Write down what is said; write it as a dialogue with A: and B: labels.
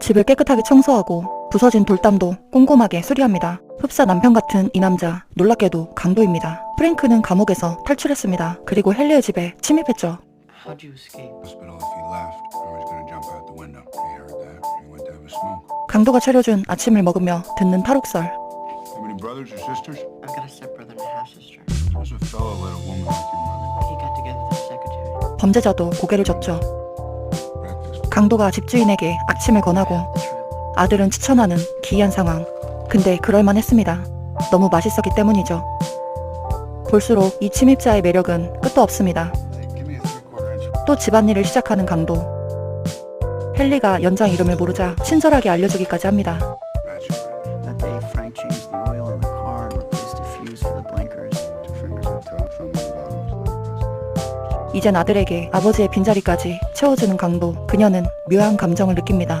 A: 집을 깨끗하게 청소하고 부서진 돌담도 꼼꼼하게 수리합니다. 흡사 남편 같은 이 남자 놀랍게도 강도입니다. 프랭크는 감옥에서 탈출했습니다. 그리고 헨리의 집에 침입했죠.
B: How'd you escape?
C: Hospital, if he left, I was gonna jump out the window. He heard that. He went to have a smoke.
A: 강도가 차려준 아침을 먹으며 듣는 탈옥설.
C: Have any brothers or sisters?
B: I've got a stepbrother and a half sister.
C: How's a fellow let a woman like your mother
B: He got together with his secretary.
A: 범죄자도 고개를 젓죠. 강도가 집주인에게 아침을 권하고. 아들은 추천하는 기이한 상황. 근데 그럴만 했습니다. 너무 맛있었기 때문이죠. 볼수록 이 침입자의 매력은 끝도 없습니다. 또 집안일을 시작하는 강도. 헨리가 연장 이름을 모르자 친절하게 알려주기까지 합니다. 이젠 아들에게 아버지의 빈자리까지 채워주는 강도. 그녀는 묘한 감정을 느낍니다.